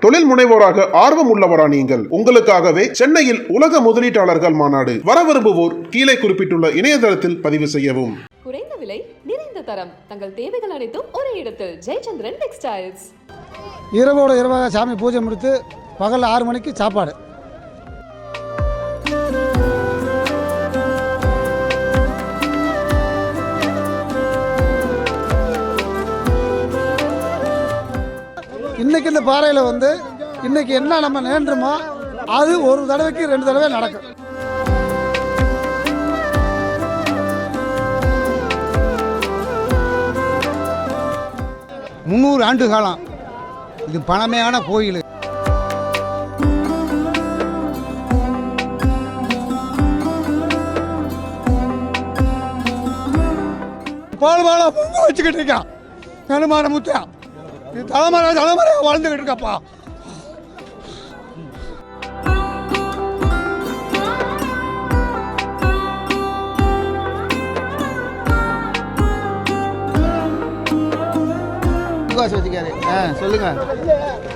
தொழில் முனைவோராக ஆர்வம் உள்ளவரா நீங்கள். உங்களுக்காகவே சென்னையில் உலக முதலீட்டாளர்கள் மாநாடு வர விரும்புவோர் கீழே குறிப்பிட்டுள்ள இணையதளத்தில் பதிவு செய்யவும். குறைந்த விலை நிறைந்த தரம். தங்கள் தேவைகள் அனைத்தும் ஒரே இடத்தில். ஜெயச்சந்திரன் டெக்ஸ்டைல்ஸ். இரவோட இரவாக சாமி பூஜை முடித்து பகல் ஆறு மணிக்கு சாப்பாடு. இன்னைக்கு இந்த பாறையில் வந்து இன்னைக்கு என்ன நம்ம நேண்டுமோ அது ஒரு தடவைக்கு ரெண்டு தடவை நடக்கும். முந்நூறு ஆண்டு காலம் இது பழமையான கோயில். பால் பாலா பொங்க வச்சுக்கிட்டு இருக்கான். கனுமான முத்தான் இது தலைமுறை தலைமுறையாக வாழ்ந்துக்கிட்டு இருக்கப்பா சொல்லுங்க.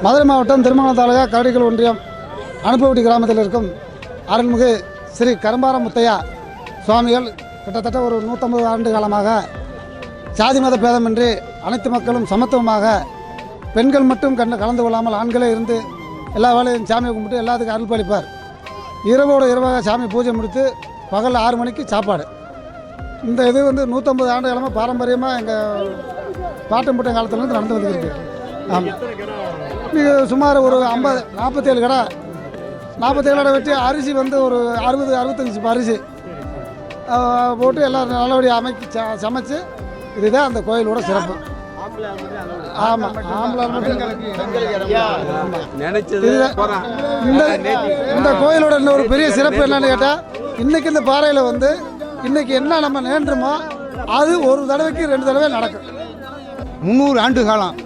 மதுரை மாவட்டம் திருமணம் தாலுகா கரடிக்கல் ஒன்றியம் அனுப்பவட்டி கிராமத்தில் இருக்கும் அருள்மிகு ஸ்ரீ கரும்பார முத்தையா சுவாமிகள் கிட்டத்தட்ட ஒரு நூற்றம்பது ஆண்டு காலமாக சாதி மத பேதமின்றி அனைத்து மக்களும் சமத்துவமாக பெண்கள் மட்டும் கண்ண கலந்து கொள்ளாமல் ஆண்களே இருந்து எல்லா வேலையும் சாமியை கும்பிட்டு எல்லாத்துக்கும் அருள் பழிப்பார் இரவோட இரவாக சாமி பூஜை முடித்து பகலில் ஆறு மணிக்கு சாப்பாடு. இந்த இது வந்து நூற்றம்பது ஆண்டு காலமாக பாரம்பரியமாக எங்கள் பாட்டம் காலத்துலேருந்து நடந்து வந்துருக்கு. ஆமாம் இது சுமார் ஒரு ஐம்பது நாற்பத்தேழு கடை. நாற்பத்தேழு கடை வச்சு அரிசி வந்து ஒரு அறுபது அறுபத்தஞ்சு அரிசி. போட்டு எல்லோரும் நல்லபடியாக அமைச்சு ச- சமைச்சு இதுதான் அந்த கோயிலோட சிறப்பு. ஆமாம் இதுதான். இந்த இந்த கோயிலோட இன்னும் ஒரு பெரிய சிறப்பு என்னன்னு கேட்டால் இன்னைக்கு இந்த பாறையில் வந்து இன்னைக்கு என்ன நம்ம நேண்டுமோ அது ஒரு தடவைக்கு ரெண்டு தடவை நடக்கும். முந்நூறு ஆண்டு காலம்.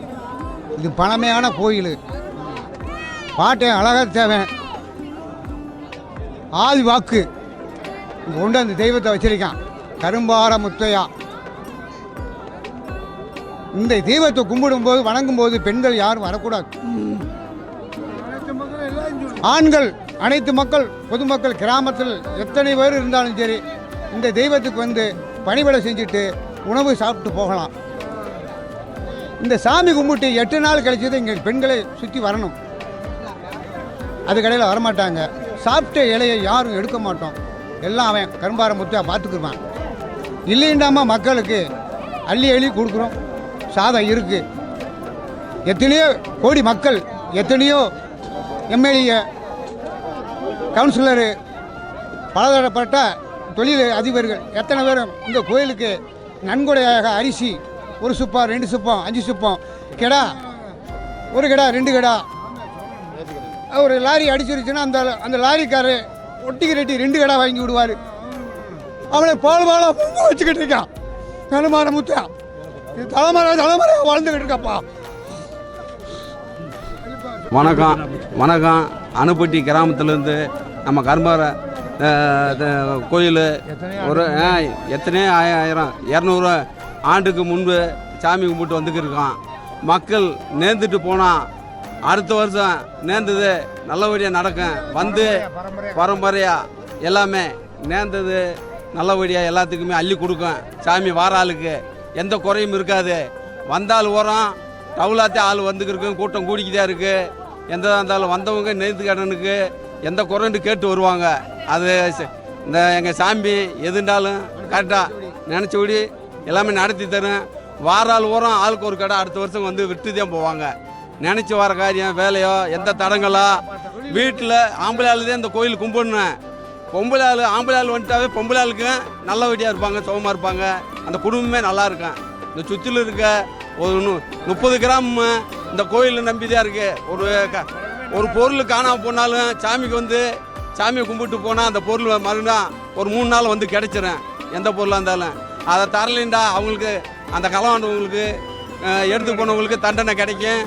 இது பழமையான கோயில். பாட்டை அழகாக தேவை. ஆதி வாக்கு. கொண்டு அந்த தெய்வத்தை வச்சிருக்கான். கரும்பார முத்தையா. இந்த தெய்வத்தை கும்பிடும்போது வணங்கும்போது பெண்கள் யாரும் வரக்கூடாது. ஆண்கள் அனைத்து மக்கள் பொதுமக்கள் கிராமத்தில் எத்தனை பேர் இருந்தாலும் சரி இந்த தெய்வத்துக்கு வந்து பணிவிடை செஞ்சுட்டு உணவு சாப்பிட்டு போகலாம். இந்த சாமி கும்பிட்டு எட்டு நாள் கழிச்சது இங்கே பெண்களை சுற்றி வரணும். அது கடையில் வரமாட்டாங்க. சாப்பிட்ட இலையை யாரும் எடுக்க மாட்டோம். எல்லாம் அவன் கரும்பார முத்தியாக பார்த்துக்குருவான். இல்லைண்டாமா மக்களுக்கு அள்ளி அள்ளி கொடுக்குறோம். சாதம் இருக்குது எத்தனையோ கோடி மக்கள் எத்தனையோ எம்எல்ஏ கவுன்சிலரு பலதரப்பட்ட தொழில் அதிபர்கள் எத்தனை பேரும் இந்த கோயிலுக்கு நன்கொடையாக அரிசி ஒரு சுப்பம் ரெண்டு சுப்பம் அஞ்சு சுப்பம் கிடா ஒரு கிடா ரெண்டு கிடா. ஒரு லாரி அடிச்சிருச்சுன்னா அந்த அந்த லாரிக்காரர் ஒட்டிக்கு ரெட்டி ரெண்டு கடை வாங்கி விடுவார். அவனை பால் பாலா வச்சுக்கிட்டு இருக்கான். கனுமான முத்தான் இது தலைமுறை தலைமுறையாக வாழ்ந்துக்கிட்டு இருக்கப்பா. வணக்கம் வணக்கம். அணுப்பட்டி கிராமத்துலேருந்து நம்ம கரும்பார கோயில் ஒரு எத்தனையோ ஆயிரம் இரநூறு ஆண்டுக்கு முன்பு சாமி கும்பிட்டு வந்துக்கிருக்கோம் மக்கள் நேர்ந்துட்டு போனால் அடுத்த வருஷம் நேர்ந்தது நல்லபடியாக நடக்கும். வந்து பரம்பரையாக எல்லாமே நேர்ந்தது நல்லபடியாக எல்லாத்துக்குமே அள்ளி கொடுக்கும். சாமி வார ஆளுக்கு எந்த குறையும் இருக்காது. வந்தால் உரம் டவுலாத்தே ஆள் வந்துக்கிருக்கு. கூட்டம் கூடிக்கிட்டே இருக்குது எந்த இருந்தாலும் வந்தவங்க நேர்த்து கடனுக்கு எந்த குறைன்னு கேட்டு வருவாங்க. அது இந்த எங்கள் சாமி எதுண்டாலும் கரெக்டாக நினச்சபடி எல்லாமே நடத்தி தரும் வாரால் உரம் ஆளுக்கு ஒரு கடை அடுத்த வருஷம் வந்து விட்டு தான் போவாங்க. நினச்சி வர காரியம் வேலையோ எந்த தடங்களோ வீட்டில் ஆம்பளை ஆளுதே இந்த கோயில் கும்பிடணும். பொம்பளை ஆள் ஆம்பளை ஆள் வந்துட்டாவே பொம்பளை ஆளுக்கு நல்லபடியாக இருப்பாங்க சுகமாக இருப்பாங்க. அந்த குடும்பமே நல்லா இருக்கும் இந்த சுற்றிலும் இருக்க ஒரு முப்பது கிராம் இந்த கோயிலை நம்பி தான் ஒரு க ஒரு பொருள் காணாமல் போனாலும் சாமிக்கு வந்து சாமியை கும்பிட்டு போனால் அந்த பொருள் மறுநாள் ஒரு மூணு நாள் வந்து கிடைச்சிரும். எந்த பொருளாக இருந்தாலும். அதை தரலைண்டா அவங்களுக்கு அந்த கலவாண்டவங்களுக்கு எடுத்து போனவங்களுக்கு தண்டனை கிடைக்கும்.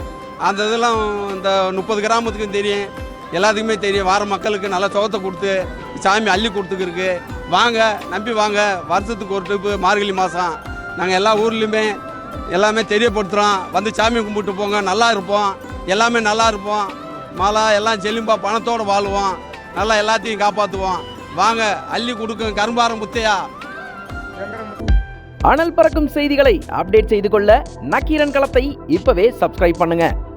அந்த இதெல்லாம் இந்த முப்பது கிராமத்துக்கும் தெரியும். எல்லாத்துக்குமே தெரியும். வார மக்களுக்கு நல்ல சுகத்தை கொடுத்து சாமி அள்ளி கொடுத்துக்கிருக்கு. வாங்க நம்பி வாங்க. வருஷத்துக்கு ஒரு ட்ரிப்பு மார்கழி மாதம் நாங்கள் எல்லா ஊர்லேயுமே எல்லாமே தெரியப்படுத்துகிறோம் வந்து சாமி கும்பிட்டு போங்க நல்லா இருப்போம். எல்லாமே நல்லா இருப்போம். மாலா எல்லாம் செல்லும்பா பணத்தோடு வாழ்வோம். நல்லா எல்லாத்தையும் காப்பாற்றுவோம் வாங்க அள்ளி கொடுக்கும் கரும்பாரம் முத்தையா அனல் பறக்கும் செய்திகளை அப்டேட் செய்து கொள்ள நக்கீரன் களத்தை இப்பவே சப்ஸ்கிரைப் பண்ணுங்கள்